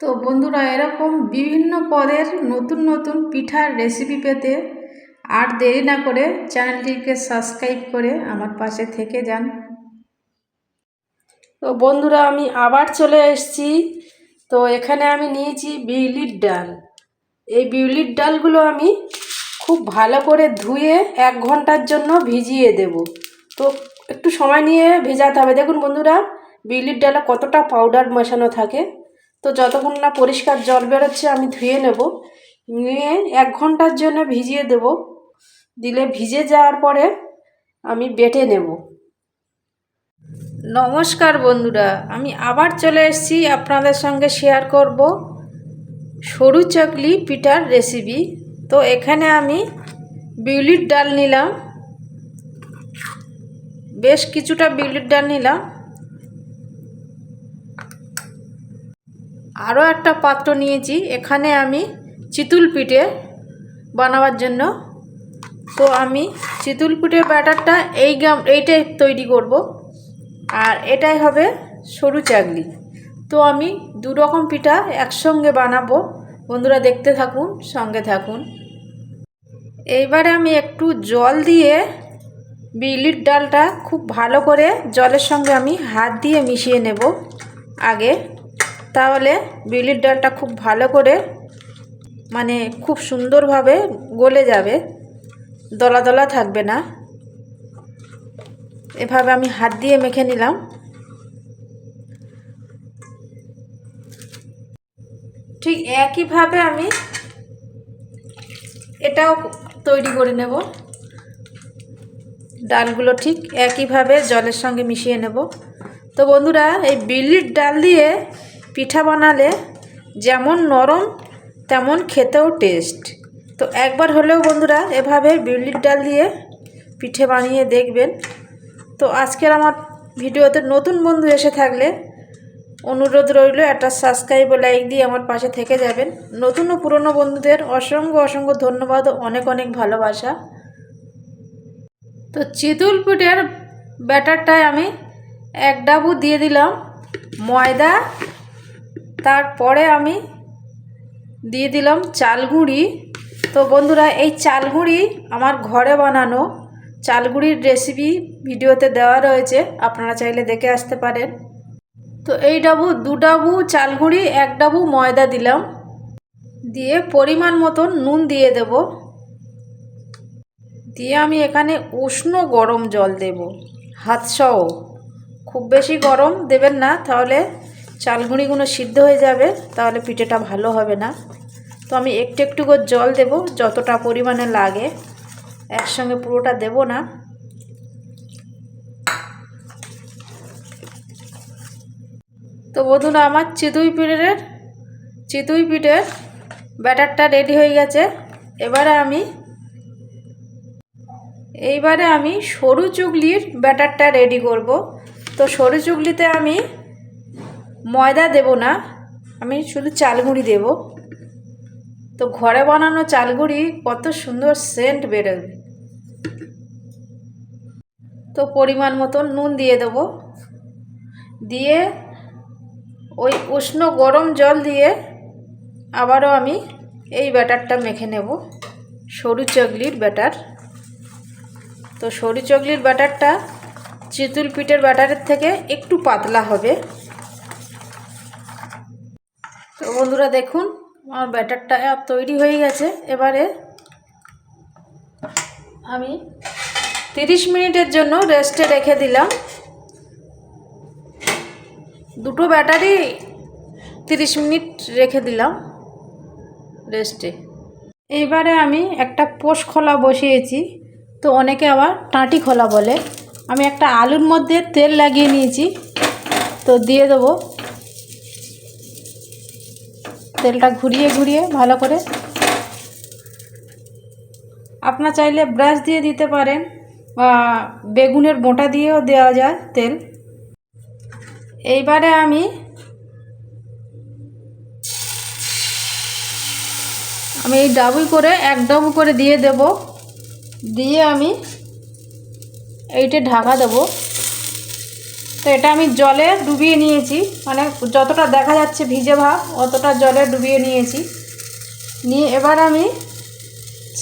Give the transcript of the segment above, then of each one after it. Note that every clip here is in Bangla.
তো বন্ধুরা এরকম বিভিন্ন পদের নতুন নতুন পিঠার রেসিপি পেতে আর দেরি না করে চ্যানেলটিকে সাবস্ক্রাইব করে আমার পাশে থেকে যান। তো বন্ধুরা আমি আবার চলে এসেছি। তো এখানে আমি নিয়েছি বিউলির ডাল। এই বিউলির ডালগুলো আমি খুব ভালো করে ধুয়ে এক ঘণ্টার জন্য ভিজিয়ে দেব। তো একটু সময় নিয়ে ভেজাতে হবে। দেখুন বন্ধুরা, বিউলির ডালে কতটা পাউডার মেশানো থাকে। তো যতক্ষণ না পরিষ্কার জল বেরোচ্ছে, আমি ধুয়ে নেব। নিয়ে এক ঘণ্টার জন্য ভিজিয়ে দেব। দিলে ভিজে যাওয়ার পরে আমি বেটে নেব। নমস্কার বন্ধুরা, আমি আবার চলে এসেছি আপনাদের সঙ্গে শেয়ার করব সরু চকলি পিঠার রেসিপি তো এখানে আমি বিউলির ডাল নিলাম। বেশ কিছুটা বিউলির ডাল নিলাম। আরও একটা পাত্র নিয়েছি। এখানে আমি চিতুল পিঠে বানাবার জন্য। তো আমি চিতুল পিঠের ব্যাটারটা এই গাম এইটাই তৈরি করব। আর এটাই হবে সরু চাগলি তো আমি দু রকম পিঠা একসঙ্গে বানাবো। বন্ধুরা দেখতে থাকুন, সঙ্গে থাকুন। এইবারে আমি একটু জল দিয়ে বিউলির ডালটা খুব ভালো করে জলের সঙ্গে আমি হাত দিয়ে মিশিয়ে নেব। আগে তাহলে বিউলির ডালটা খুব ভালো করে মানে খুব সুন্দরভাবে গলে যাবে, দলা দলা থাকবে না। এভাবে আমি হাত দিয়ে মেখে নিলাম। ঠিক একইভাবে আমি এটাও তৈরি করে নেব। ডালগুলো ঠিক একইভাবে জলের সঙ্গে মিশিয়ে নেব। তো বন্ধুরা, এই বিলির ডাল দিয়ে পিঠা বানালে যেমন নরম, তেমন খেতেও টেস্ট তো একবার হলেও বন্ধুরা এভাবে বিউলির ডাল দিয়ে পিঠে বানিয়ে দেখবেন। তো আজকের আমার ভিডিওতে নতুন বন্ধু এসে থাকলে অনুরোধ রইল একটা সাবস্ক্রাইব ও লাইক দিয়ে আমার পাশে থেকে যাবেন। নতুন ও পুরনো বন্ধুদের অসংখ্য অসংখ্য ধন্যবাদ ও অনেক অনেক ভালোবাসা। তো চিতুল পিঠের ব্যাটারটায় আমি এক ডাবু দিয়ে দিলাম ময়দা তারপরে আমি দিয়ে দিলাম চালগুঁড়ি তো বন্ধুরা, এই চালগুঁড়ি আমার ঘরে বানানো চালগুঁড়ির রেসিপি ভিডিওতে দেওয়া রয়েছে, আপনারা চাইলে দেখে আসতে পারেন। তো এই ডাবু, দু ডাবু চালগুঁড়ি এক ডাবু ময়দা দিলাম। দিয়ে পরিমাণ মতন নুন দিয়ে দেব। দিয়ে আমি এখানে উষ্ণ গরম জল দেব হাতসহ খুব বেশি গরম দেবেন না, তাহলে চালগুঁড়িগুলো সিদ্ধ হয়ে যাবে, তাহলে পিঠেটা ভালো হবে না। তো আমি একটু একটু করে জল দেব, যতটা পরিমাণে লাগে। একসঙ্গে পুরোটা দেব না। তো বন্ধুরা, আমার চিতুই পিঠের চিতুই পিঠের ব্যাটারটা রেডি হয়ে গেছে। এবারে আমি, এইবারে আমি সরু চুগলির ব্যাটারটা রেডি করব। তো সরু চুগলিতে আমি ময়দা দেব না, আমি শুধু চালগুঁড়ি দেব। তো ঘরে বানানো চালগুঁড়ি কত সুন্দর সেন্ট বেরোবে। তো পরিমাণ মতন নুন দিয়ে দেব। দিয়ে ওই উষ্ণ গরম জল দিয়ে আবারও আমি এই ব্যাটারটা মেখে নেব, সরু চগলির ব্যাটার। তো সরু চগলির ব্যাটারটা চিতুল পিঠের ব্যাটারের থেকে একটু পাতলা হবে। তো বন্ধুরা দেখুন, আমার ব্যাটারটা তৈরি হয়ে গেছে। এবারে আমি তিরিশ মিনিটের জন্য রেস্টে রেখে দিলাম। দুটো ব্যাটারি তিরিশ মিনিট রেখে দিলাম রেস্টে এইবারে আমি একটা পোষ খোলা বসিয়েছি, তো অনেকে আবার টাঁটি খোলা বলে। আমি একটা আলুর মধ্যে তেল লাগিয়ে নিয়েছি, তো দিয়ে দেবো। তেলটা ঘুরিয়ে ঘুরিয়ে ভালো করে। আপনার চাইলে ব্রাশ দিয়ে দিতে পারেন বা বেগুনের বোঁটা দিয়েও দেওয়া যায় তেল। এইবারে আমি আমি এই ডাবুই করে এক ডাবু করে দিয়ে দেব। দিয়ে আমি এইটা ঢাকা দেব। তো এটা আমি জলে ডুবিয়ে নিয়েছি। মানে যতটা দেখা যাচ্ছে ভিজে ভাব, অতটা জলে ডুবিয়ে নিয়েছি। নিয়ে এবার আমি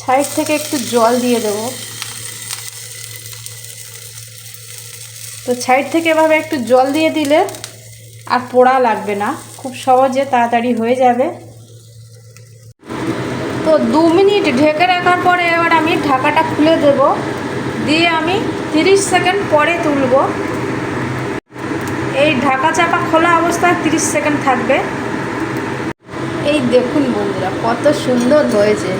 সাইড থেকে একটু জল দিয়ে দেবো। তো সাইড থেকে এভাবে একটু জল দিয়ে দিলে আর পোড়া লাগবে না। খুব সহজে তাড়াতাড়ি হয়ে যাবে। তো দু মিনিট ঢেকে রাখার পরে এবার আমি ঢাকাটা খুলে দেব। দিয়ে আমি তিরিশ সেকেন্ড পরে তুলব। এই ঢাকা চাপা খোলা অবস্থায় তিরিশ সেকেন্ড থাকবে। এই দেখুন বন্ধুরা, কত সুন্দর হয়েছে।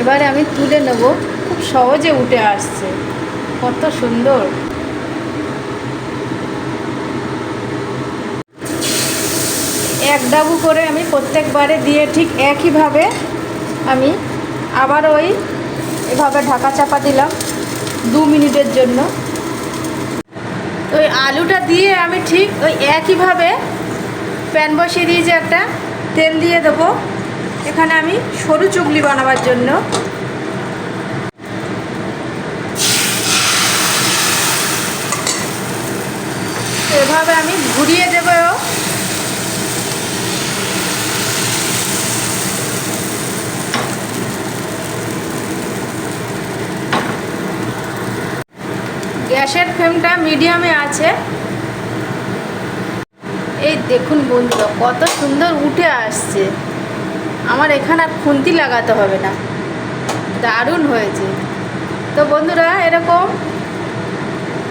এবারে আমি তুলে নেব, খুব সহজে উঠে আসছে। কত সুন্দর। এক ডাবু করে আমি প্রত্যেকবারে দিয়ে ঠিক একইভাবে আমি আবার ওই এভাবে ঢাকা চাপা দিলাম দু মিনিটের জন্য। ওই আলুটা দিয়ে আমি ঠিক ওই একইভাবে প্যান বসিয়ে দিয়ে যে একটা। তেল দিয়ে দেবো। এখানে আমি সরু চুগলি বানাবার জন্য। এভাবে আমি ঘুরিয়ে দেবো। গ্যাসের ফ্লেমটা মিডিয়ামে আছে। এই দেখুন বন্ধুরা, কত সুন্দর উঠে আসছে। আমার এখানে আর খুন্তি লাগাতে হবে না। দারুণ হয়েছে। তো বন্ধুরা, এরকম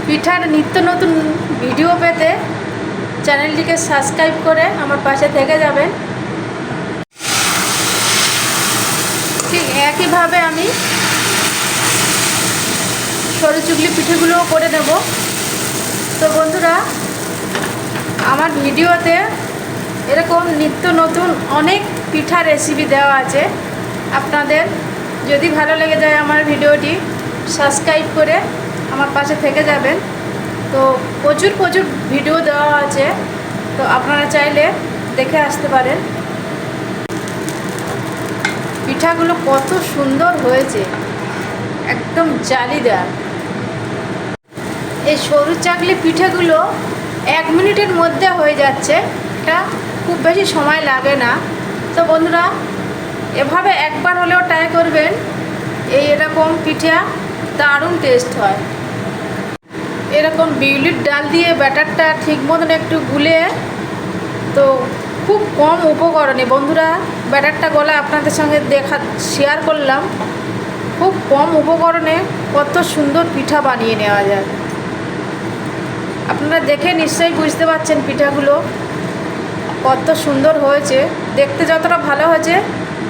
পিঠার নিত্য নতুন ভিডিও পেতে চ্যানেলটিকে সাবস্ক্রাইব করে আমার পাশে থেকে যাবেন। ঠিক একইভাবে আমি সরু চুগলি পিঠেগুলোও করে নেব। তো বন্ধুরা, আমার ভিডিওতে এরকম নিত্য নতুন অনেক পিঠা রেসিপি দেওয়া আছে। আপনাদের যদি ভালো লেগে যায় আমার ভিডিওটি সাবস্ক্রাইব করে আমার পাশে থেকে যাবেন। তো প্রচুর প্রচুর ভিডিও দেওয়া আছে। তো আপনারা চাইলে দেখে আসতে পারেন। পিঠাগুলো কত সুন্দর হয়েছে। একদম জালিদার। এই সরু চাকলি পিঠেগুলো এক মিনিটের মধ্যে হয়ে যাচ্ছে। এটা খুব বেশি সময় লাগে না। তো বন্ধুরা, এভাবে একবার হলেও ট্রাই করবেন। এই এরকম পিঠা দারুণ টেস্ট হয়। এরকম বিউলির ডাল দিয়ে ব্যাটারটা ঠিক মতন একটু গুলে, তো খুব কম উপকরণে। বন্ধুরা, ব্যাটারটা গলা আপনাদের সঙ্গে দেখা শেয়ার করলাম। খুব কম উপকরণে কত সুন্দর পিঠা বানিয়ে নেওয়া যায়। আপনারা দেখে নিশ্চয়ই বুঝতে পারছেন পিঠাগুলো কত সুন্দর হয়েছে। দেখতে যতটা ভালো হয়েছে,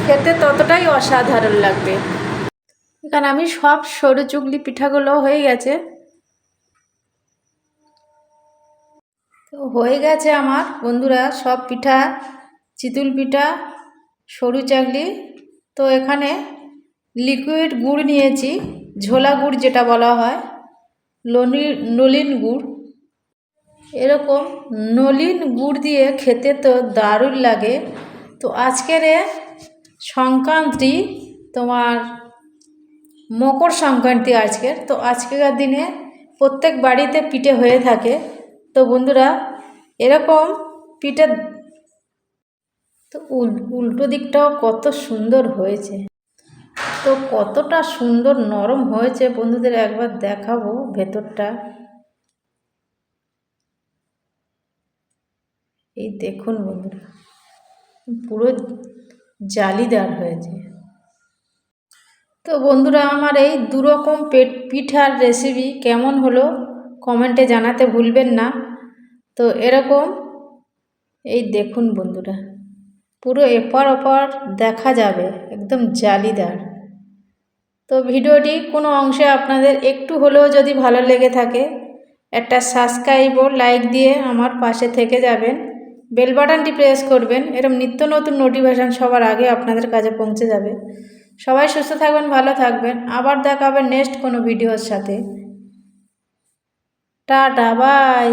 খেতে ততটাই অসাধারণ লাগবে। এখানে আমি সব সরু চুগলি পিঠাগুলো হয়ে গেছে। তো হয়ে গেছে আমার, বন্ধুরা, সব পিঠা, চিতুল পিঠা, সরু চাগলি। তো এখানে লিকুইড গুড় নিয়েছি, ঝোলা গুড় যেটা বলা হয়, লনি নলিন গুড়। এরকম নলিন গুড় দিয়ে খেতে তো দারুণ লাগে। তো আজকের সংক্রান্তি তোমার মকর সংক্রান্তি আজকের। তো আজকেকার দিনে প্রত্যেক বাড়িতে পিঠে হয়ে থাকে। তো বন্ধুরা, এরকম পিঠে তো উল্টো দিকটাও কত সুন্দর হয়েছে। তো কতটা সুন্দর নরম হয়েছে। বন্ধুদের একবার দেখাবো ভেতরটা। এই দেখুন বন্ধুরা, পুরো জালিদার হয়েছে। তো বন্ধুরা, আমার এই দুরকম পেট পিঠার রেসিপি কেমন হলো কমেন্টে জানাতে ভুলবেন না। তো এরকম, এই দেখুন বন্ধুরা, পুরো এপার ওপার দেখা যাবে, একদম জালিদার। তো ভিডিওটি কোনো অংশে আপনাদের একটু হলেও যদি ভালো লেগে থাকে, একটা সাবস্ক্রাইব ও লাইক দিয়ে আমার পাশে থেকে যাবেন। বেল বাটনটি প্রেস করবেন এরকম নিত্য নতুন নোটিফিকেশান সবার আগে আপনাদের কাছে পৌঁছে যাবে। সবাই সুস্থ থাকবেন, ভালো থাকবেন। আবার দেখা হবে নেক্সট কোনো ভিডিওর সাথে। Tata, bye.